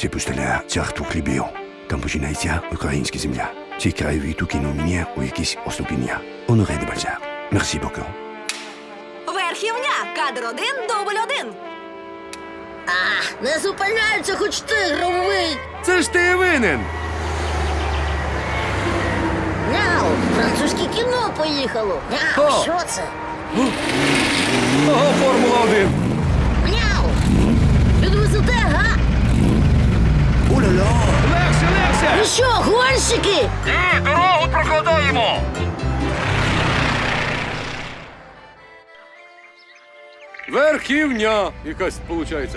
Це пустеля царство хлібів. Там починається українська земля. Це краєві кіно мені у якісь оступіння. Оноре де Бальзак. Мерсі боку. Верхівня, кадр один, дубль один. А, не зупиняйся, хоч ти громовий. Це ж ти винен. Няу, французьке кіно поїхало. Няу, О. що це? Ого, Формула 1. Няу. Підвезете, га? Легше, легше. Ви що, гонщики? Ні, дорогу прокладаємо. Верхівня якась виходить.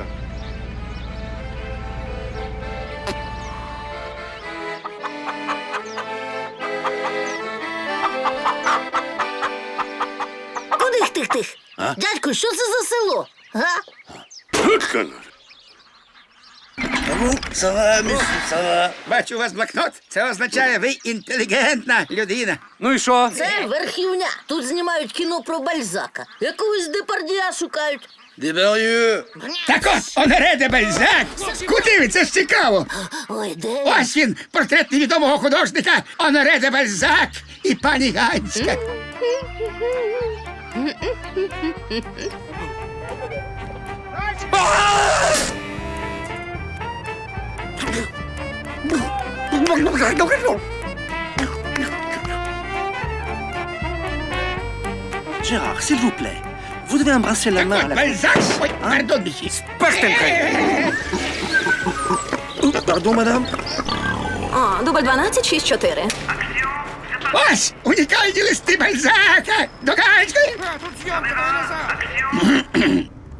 Куди тих тих? Дядько, що це за село? Га? Бачу у вас блокнот. Це означає, ви інтелігентна людина. Ну і що? Це верхівня. Тут знімають кіно про Бальзака. Якогось депардія шукають. Так от, Оноре де Бальзак. Куди ви? Це ж цікаво. Ой, де? Ось він, портрет невідомого художника Оноре де Бальзак і пані Ганська. Gérard, s'il vous plaît, vous devez embrasser la main à la... Бальзак. Ой, пардон, місі. Pardon, madame О, дубль 12, 6, 4. Ось унікальні листи Бальзака до Ганської.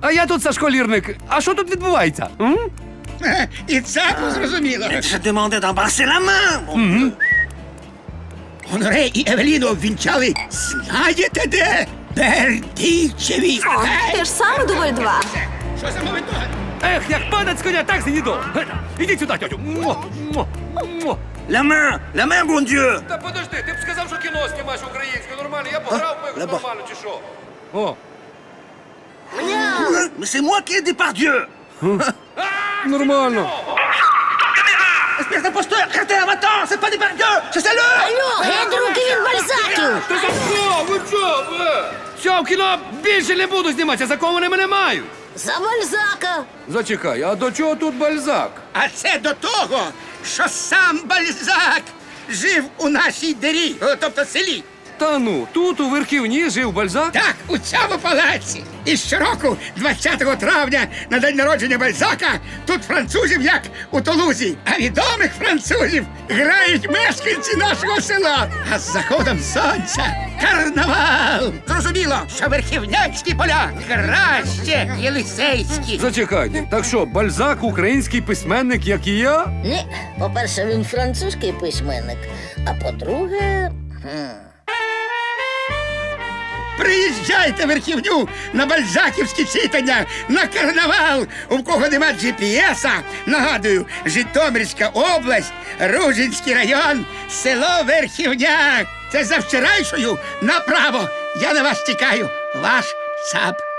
А я тут Сашко Лірник. А що тут відбувається? М? І цаку зрозуміло. Je demandais d'embrasser la main mon Dieu. І Евеліну обвінчали. Знаєте де? Бердичеві. О, те ж саме дубль 2. Що за мовито? Ех, як падать з коня, так з'їду. Ідіть сюди, тьотю. Мо, мо, мо. La main La main, bon Dieu Та подожди, ти б сказав, що кіно знімаєш українською нормально. Я пограв би Леба. нормально чи що? О, Mais c'est moi qui ai des Dieu нормально. Espèce d'imposteur la va-t'en C'est pas des Dieu C'est celle-là Алло, геть руки від Бальзаків! За що? Ви що? Ви? Що, в кіно більше не буду зніматися, за кого вони мене мають? За Бальзака! Зачекай, а до чого тут бальзак? А це до того, що сам Бальзак жив у нашій дирі, о, тобто селі. Та ну, тут у верхівні жив бальзак? Так, у цьому палаці. І щороку, 20 травня, на день народження Бальзака, тут французів, як у Тулузі, а відомих французів грають мешканці нашого села. А з заходом сонця карнавал. Зрозуміло, що верхівнянські поля краще єлисейські. Зачекайте, так що, бальзак український письменник, як і я? Ні, по-перше, він французький письменник, а по-друге. Приїжджайте верхівню на бальзаківські читання, на карнавал. У кого нема GPS-а, нагадую, Житомирська область, Ружинський район, село Верхівня. Це за вчорайшою направо. Я на вас чекаю. Ваш ЦАП.